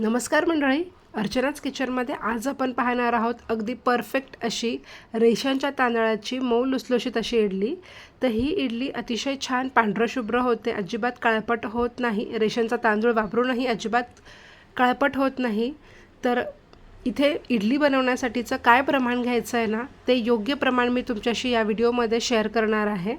नमस्कार मंडळी. अर्चनाच किचनमध्ये आज आपण पाहणार आहोत अगदी परफेक्ट अशी रेशांच्या तांदळाची मऊ लुसलुशीत अशी इडली. तर ही इडली अतिशय छान पांढरशुभ्र होते. अजिबात काळपट होत नाही. रेशांचा तांदूळ वापरूनही अजिबात काळपट होत नाही. तर इथे इडली बनवण्यासाठीचं काय प्रमाण घ्यायचं आहे ना ते योग्य प्रमाण मी तुमच्याशी या व्हिडिओमध्ये शेअर करणार आहे.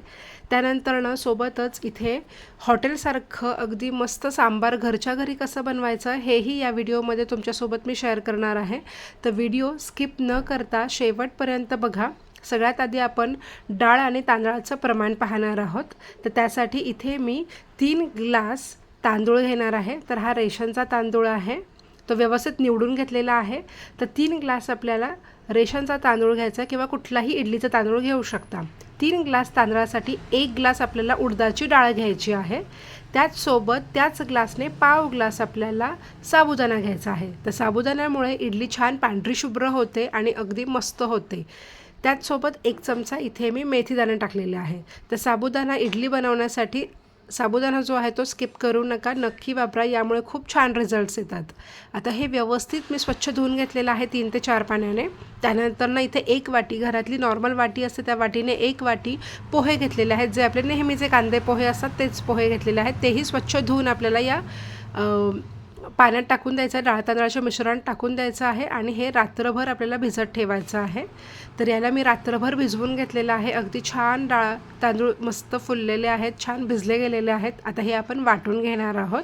त्यानंतरनं सोबतच इथे हॉटेलसारखं अगदी मस्त सांबार घरच्या घरी कसं बनवायचं हेही या व्हिडिओमध्ये तुमच्यासोबत मी शेअर करणार आहे. तर व्हिडिओ स्किप न करता शेवटपर्यंत बघा. सगळ्यात आधी आपण डाळ आणि तांदळाचं प्रमाण पाहणार आहोत. तर त्यासाठी इथे मी तीन ग्लास तांदूळ घेणार आहे. तर हा रेशनचा तांदूळ आहे. तो व्यवस्थित निवडून घेतलेला आहे तर तीन ग्लास आपल्याला रेशनचा तांदूळ घ्यायचा किंवा कुठलाही इडलीचा तांदूळ घेऊ शकता. तीन ग्लास तांदळासाठी एक ग्लास आपल्याला उडदाची डाळ घ्यायची आहे. त्याचसोबत त्याच ग्लासने पाव ग्लास आपल्याला साबुदाणा घ्यायचा आहे. तर साबुदाण्यामुळे इडली छान पांढरी शुभ्र होते आणि अगदी मस्त होते. त्याचसोबत एक चमचा इथे मी मेथीदाणा टाकलेले आहे. तर साबुदाणा इडली बनवण्यासाठी साबुदाणा जो आहे तो स्किप करू नका. नक्की वापरा. यामुळे खूप छान रिझल्ट्स येतात. आता हे व्यवस्थित मी स्वच्छ धुवून घेतलेलं आहे तीन ते चार पाण्याने. त्यानंतर ना इथे एक वाटी घरातली नॉर्मल वाटी असते त्या वाटीने एक वाटी पोहे घेतलेले आहेत. जे आपले नेहमीचे कांदे पोहे असतात तेच पोहे घेतलेले आहेत. तेही स्वच्छ धुवून आपल्याला या पाण्यात टाकून द्यायचं आहे डाळ तांदळाचं मिश्रण टाकून द्यायचं आहे आणि हे रात्रभर आपल्याला भिजत ठेवायचं आहे. तर याला मी रात्रभर भिजवून घेतलेलं आहे. अगदी छान डाळ तांदूळ मस्त फुललेले आहेत छान भिजले गेलेले आहेत. आता हे आपण वाटून घेणार आहोत.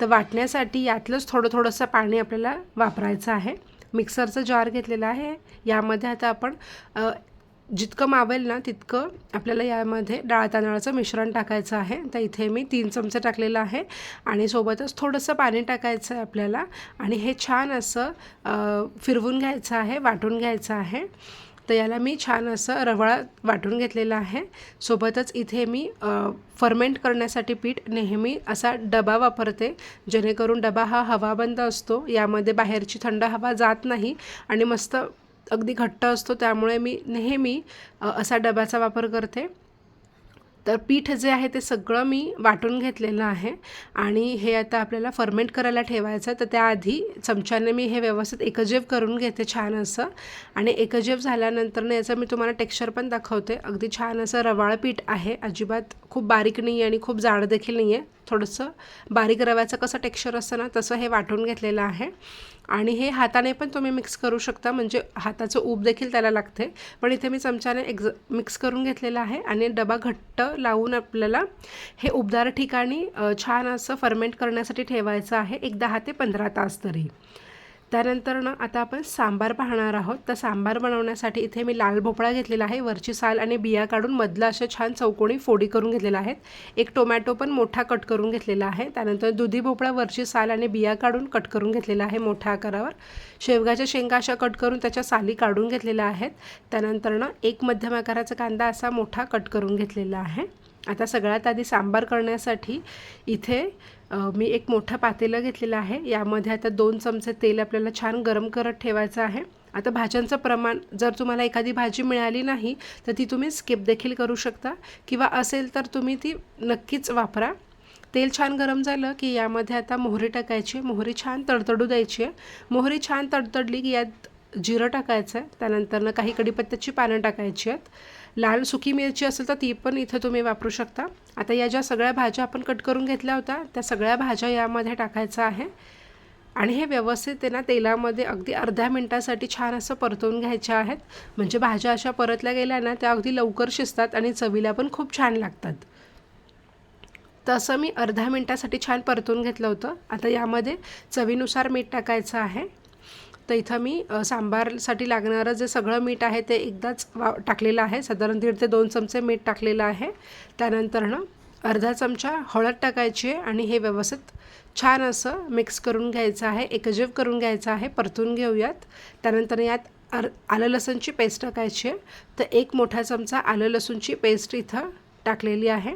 तर वाटण्यासाठी यातलंच थोडं थोडंसं पाणी आपल्याला वापरायचं आहे. मिक्सरचं जार घेतलेलं आहे. यामध्ये आता आपण जितकं मावेल ना तितकं आपल्याला यामध्ये डाळ तांदळाचं मिश्रण टाकायचं आहे. तर इथे मी तीन चमचे टाकलेलं आहे आणि सोबतच थोडंसं पाणी टाकायचं आहे आपल्याला. आणि हे छान असं फिरवून घ्यायचं आहे वाटून घ्यायचं आहे. तर याला मी छान असं रवळा वाटून घेतलेला आहे. सोबतच इथे मी फर्मेंट करण्यासाठी पीठ नेहमी असा डबा वापरते जेणेकरून डबा हा हवाबंद असतो. यामध्ये बाहेरची थंड हवा जात नाही आणि मस्त अगदी घट्ट असतो त्यामुळे मी नेहमी असा डब्याचा वापर करते. तर पीठ जे आहे ते सगळं मी वाटून घेतलेलं आहे आणि हे आता आपल्याला फर्मेंट करायला ठेवायचं तर त्याआधी चमच्याने मी हे व्यवस्थित एकजेव करून घेते छान असं आणि एकजेव झाल्यानंतर याचं मी तुम्हाला टेक्स्चर पण दाखवते. अगदी छान असं रवाळ पीठ आहे. अजिबात खूप बारीक नाही आहे आणि खूप जाड देखील नाही आहे. थोडंसं बारीक रव्याचं कसं टेक्स्चर असतं ना तसं हे वाटून घेतलेलं आहे. आणि हे हाताने पण तुम्ही मिक्स करू शकता म्हणजे हाताचं ऊब देखील त्याला लागते पण इथे मी चमच्याने एक्झ मिक्स करून घेतलेलं आहे आणि डबा घट्ट लावून आपल्याला हे उबदार ठिकाणी छान असं फर्मेंट करण्यासाठी ठेवायचं आहे एक दहा ते पंधरा तास तरी. त्यानंतर ना आता आपण सांबार पाहणार आहोत. तर सांबार बनवण्यासाठी इथे मी लाल भोपळा घेतलेला आहे वरची साल आणि बिया काढून मधला अशा छान चौकोणी फोडी करून घेतलेला आहेत एक टोमॅटो पण मोठा कट करून घेतलेला आहे. त्यानंतर दुधी भोपळा वरची साल आणि बिया काढून कट करून घेतलेला आहे मोठ्या आकारावर. शेवगाच्या शेंगा अशा कट करून त्याच्या साली काढून घेतलेल्या आहेत. त्यानंतर ना एक मध्यम आकाराचा कांदा असा मोठा कट करून घेतलेला आहे. आता सगळ्यात आधी सांबार करण्यासाठी इथे मी एक मोठं पातेलं घेतलेलं आहे. यामध्ये आता दोन चमचे तेल आपल्याला छान गरम करत ठेवायचं आहे. आता भाज्यांचं प्रमाण जर तुम्हाला एखादी भाजी मिळाली नाही तर ती तुम्ही स्किप देखील करू शकता. किंवा असेल तर तुम्ही ती नक्कीच वापरा. तेल छान गरम झालं की यामध्ये आता मोहरी टाकायची. मोहरी छान तडतडू द्यायची आहे. मोहरी छान तडतडली की यात जिरं टाकायचं आहे. त्यानंतरनं काही कडीपत्त्याची पानं टाकायची आहेत. लाल सुकी मिरची असेल तर ती पण इथं तुम्ही वापरू शकता. आता या ज्या सगळ्या भाज्या आपण कट करून घेतल्या होत्या त्या सगळ्या भाज्या यामध्ये टाकायचं आहे. आणि हे व्यवस्थित त्यांना ना तेलामध्ये अगदी अर्ध्या मिनटासाठी छान असं परतवून घ्यायच्या आहेत. म्हणजे भाज्या अशा परतल्या गेल्या ना त्या अगदी लवकर शिजतात आणि चवीला पण खूप छान लागतात. तसं मी अर्ध्या मिनटासाठी छान परतून घेतलं होतं. आता यामध्ये चवीनुसार मीठ टाकायचं आहे. तर इथं मी सांबारसाठी लागणारं जे सगळं मीठ आहे ते एकदाच वा टाकलेलं आहे. साधारण दीड ते दोन चमचे मीठ टाकलेलं आहे. त्यानंतर ना अर्धा चमचा हळद टाकायची आहे आणि हे व्यवस्थित छान असं मिक्स करून घ्यायचं आहे. एकजीव करून घ्यायचं आहे. परतून घेऊयात. त्यानंतर यात अर आलं लसूणची पेस्ट टाकायची आहे. तर एक मोठा चमचा आलं लसूणची पेस्ट इथं टाकलेली आहे.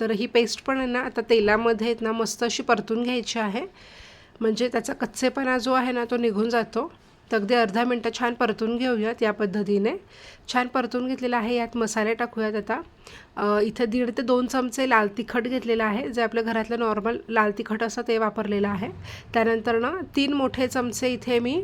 तर ही पेस्ट पण आहे ना आता तेलामध्ये ना मस्त अशी परतून घ्यायची आहे. म्हणजे त्याचा कच्चेपणा जो आहे ना तो निघून जातो. तर अगदी अर्धा मिनटं छान परतून घेऊयात या पद्धतीने. छान परतून घेतलेलं आहे यात मसाले टाकूयात आता. इथं दीड ते दोन चमचे लाल तिखट घेतलेलं आहे जे आपल्या घरातलं नॉर्मल लाल तिखट असं ते वापरलेलं आहे. त्यानंतर ना तीन मोठे चमचे इथे मी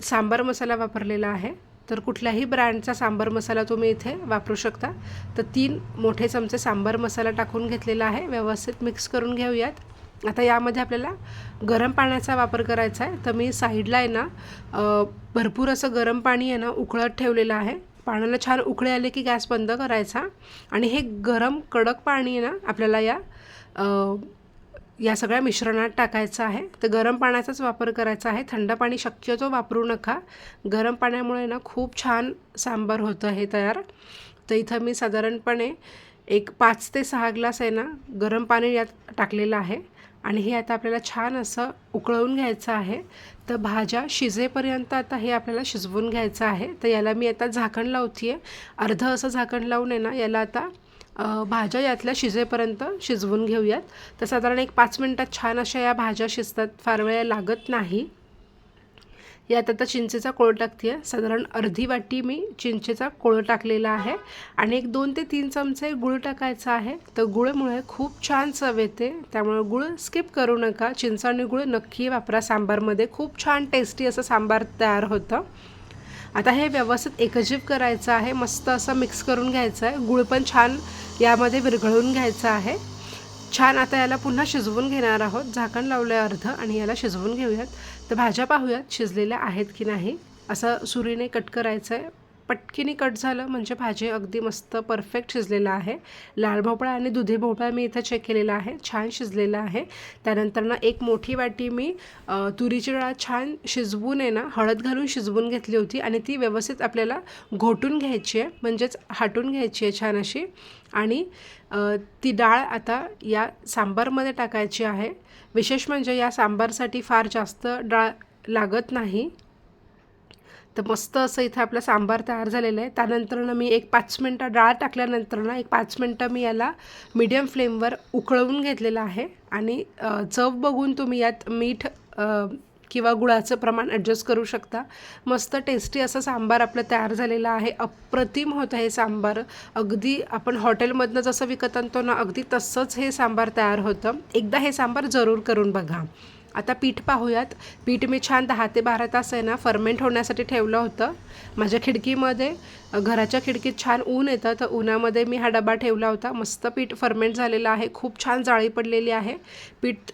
सांबार मसाला वापरलेला आहे. तर कुठल्याही ब्रँडचा सांबार मसाला तुम्ही इथे वापरू शकता. तर तीन मोठे चमचे सांबार मसाला टाकून घेतलेला आहे. व्यवस्थित मिक्स करून घेऊयात. आता यामध्ये आपल्याला गरम पाण्याचा वापर करायचा आहे. तर मी साईडला आहे ना भरपूर असं गरम पाणी आहे ना उकळत ठेवलेलं आहे. पाण्याला छान उकळे आले की गॅस बंद करायचा. आणि हे गरम कडक पाणी आहे ना आपल्याला या या सगळ्या मिश्रणात टाकायचं आहे. तर गरम पाण्याचाच वापर करायचा आहे. थंड पाणी शक्यतो वापरू नका. गरम पाण्यामुळे ना खूप छान सांबार होतं हे तयार. तर इथं मी साधारणपणे एक पाच ते सहा ग्लास आहे ना गरम पाणी यात टाकलेलं आहे. आणि हे आता आपल्याला छान असं उकळवून घ्यायचं आहे. तर भाज्या शिजेपर्यंत आता हे आपल्याला शिजवून घ्यायचं आहे. तर याला मी आता झाकण लावते आहे अर्धं असं झाकण लावून आहे ना याला आता भाज्या यातल्या शिजेपर्यंत शिजवून घेऊयात. तर साधारण एक पाच मिनटात छान अशा या भाज्या शिजतात. फार वेळ लागत नाही. यात आता चिंचेचा कोळ टाकते आहे साधारण अर्धी वाटी मी चिंचेचा कोळ टाकलेला आहे. आणि एक दोन ते तीन चमचे गुळ टाकायचा आहे. तर गुळमुळे खूप छान चव येते. त्यामुळे गुळ स्किप करू नका. चिंच आणि गुळ नक्की वापरा. सांबारमध्ये खूप छान टेस्टी असं सांबार तयार होतं. आता हे व्यवस्थित एकजीव करायचं आहे. मस्त असं मिक्स करून घ्यायचं आहे. गुळ पण छान यामध्ये विरघळून घ्यायचं आहे. छान आता याला पुन्हा शिजवून घेणार आहोत. झाकण लावलं आहे अर्धं आणि याला शिजवून घेऊयात. तर भाज्या पाहूयात शिजलेल्या आहेत की नाही असं सुरीने कट करायचं आहे पटकीने कट झालं म्हणजे भाजी अगदी मस्त परफेक्ट शिजलेलं आहे. लाल भोपळा आणि दुधी भोपळा मी इथं चेक केलेला आहे. छान शिजलेला आहे. त्यानंतर ना एक मोठी वाटी मी तुरीची डाळ छान शिजवून आहे ना हळद घालून शिजवून घेतली होती आणि ती व्यवस्थित आपल्याला घोटून घ्यायची आहे म्हणजेच हाटून घ्यायची आहे छान अशी. आणि ती डाळ आता या सांबारमध्ये टाकायची आहे. विशेष म्हणजे या सांबारसाठी फार जास्त डाळ लागत नाही. तर मस्त असं इथं आपलं सांबार तयार झालेलं आहे. त्यानंतरनं मी एक पाच मिनटं डाळ टाकल्यानंतर ना एक पाच मिनटं मी याला मीडियम फ्लेमवर उकळवून घेतलेलं आहे. आणि चव बघून तुम्ही यात मीठ किंवा गुळाचं प्रमाण ॲडजस्ट करू शकता. मस्त टेस्टी असं सांबार आपलं तयार झालेलं आहे. अप्रतिम होतं हे सांबार. अगदी आपण हॉटेलमधनं जसं विकत आणतो ना अगदी तसंच हे सांबार तयार होतं. एकदा हे सांबार जरूर करून बघा. आता पीठ पाहूयात. पीठ मी छान दहा ते बारा तास आहे ना फर्मेंट होण्यासाठी ठेवलं होतं. माझ्या खिडकीमध्ये घराच्या खिडकीत छान ऊन येतं. तर उन्हामध्ये मी हा डबा ठेवला होता. मस्त पीठ फर्मेंट झालेलं आहे. खूप छान जाळी पडलेली आहे. पीठ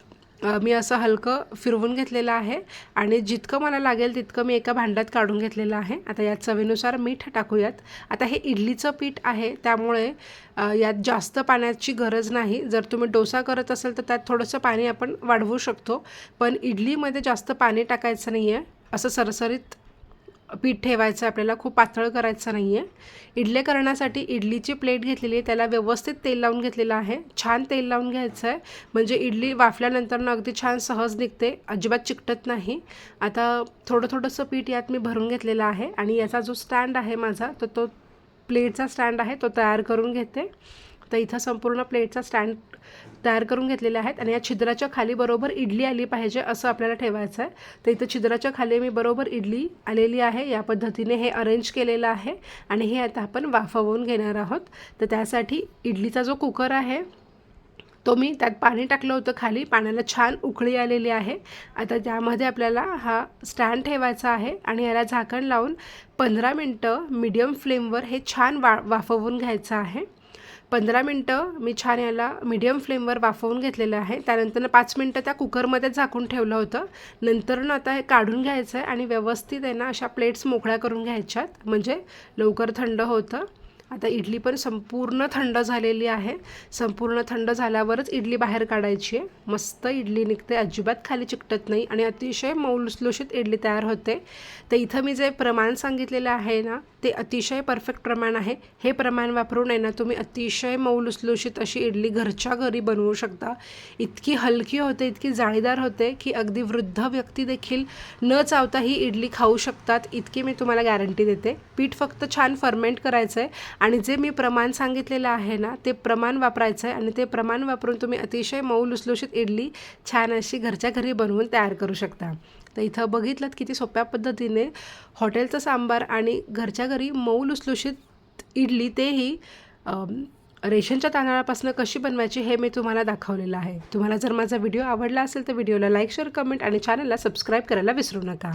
मी असं हलकं फिरवून घेतलेलं आहे आणि जितकं मला लागेल तितकं मी एका भांड्यात काढून घेतलेलं आहे. आता यात चवीनुसार मीठ टाकूयात. आता हे इडलीचं पीठ आहे त्यामुळे यात जास्त पाण्याची गरज नाही. जर तुम्ही डोसा करत असेल तर त्यात थोडंसं पाणी आपण वाढवू शकतो. पण इडलीमध्ये जास्त पाणी टाकायचं नाही आहे असं सरसरीत पीठ ठेवायचं आहे आपल्याला खूप पातळ करायचं नाही आहे इडले करण्यासाठी इडलीची प्लेट घेतलेली आहे त्याला व्यवस्थित तेल लावून घेतलेलं आहे. छान तेल लावून घ्यायचं आहे. म्हणजे इडली वाफल्यानंतर ना अगदी छान सहज निघते अजिबात चिकटत नाही. आता थोडं थोडंसं पीठ यात मी भरून घेतलेलं आहे आणि याचा जो स्टँड आहे माझा तर तो प्लेटचा स्टँड आहे तो तयार करून घेते. तर इथं संपूर्ण प्लेटचा स्टँड तयार करून घेतलेले आहेत आणि या छिद्राच्या खाली बरोबर इडली आली पाहिजे असं आपल्याला ठेवायचं आहे तर इथं छिद्राच्या खाली मी बरोबर इडली आलेली आहे. या पद्धतीने हे अरेंज केलेलं आहे आणि हे आता आपण वाफवून घेणार आहोत. तर त्यासाठी इडलीचा जो कुकर आहे तो मी त्यात पाणी टाकलं होतं खाली. पाण्याला छान उकळी आलेली आहे. आता त्यामध्ये आपल्याला हा स्टँड ठेवायचा आहे आणि याला झाकण लावून पंधरा मिनटं मीडियम फ्लेमवर हे छान वा वाफवून घ्यायचं आहे. पंधरा मिनटं मी छान याला मीडियम फ्लेमवर वाफवून घेतलेलं आहे. त्यानंतर पाच मिनटं त्या कुकरमध्ये झाकून ठेवलं होतं. नंतर ना आता हे काढून घ्यायचं आहे आणि व्यवस्थित आहे ना अशा प्लेट्स मोकळ्या करून घ्यायच्यात. म्हणजे लवकर थंड होतं. आता इडली पण संपूर्ण थंड झालेली आहे. संपूर्ण थंड झाल्यावरच इडली बाहेर काढायची आहे. मस्त इडली निघते. अजिबात खाली चिकटत नाही आणि अतिशय मौलुसलुषित इडली तयार होते. तर इथं मी जे प्रमाण सांगितलेलं आहे ना ते अतिशय परफेक्ट प्रमाण आहे. हे प्रमाण वापरून आहे ना तुम्ही अतिशय मौलुसलुषित अशी इडली घरच्या घरी बनवू शकता. इतकी हलकी होते इतकी जाळीदार होते की अगदी वृद्ध व्यक्ती देखील न चावता ही इडली खाऊ शकतात. इतकी मी तुम्हाला गॅरंटी देते. पीठ फक्त छान फर्मेंट करायचं आहे आणि जे मी प्रमाण सांगितलेलं आहे ना ते प्रमाण वापरायचं आहे आणि ते प्रमाण वापरून तुम्ही अतिशय मऊ लुसलुशीत इडली छान अशी घरच्या घरी बनवून तयार करू शकता. तर इथं बघितलं किती सोप्या पद्धतीने हॉटेलचं सांबार आणि घरच्या घरी मऊ लुसलुशीत इडली तेही रेशनच्या तांदळापासून कशी बनवायची हे मी तुम्हाला दाखवलेलं आहे. तुम्हाला जर माझा व्हिडिओ आवडला असेल तर व्हिडिओला लाईक शेअर कमेंट आणि चॅनलला सबस्क्राईब करायला विसरू नका.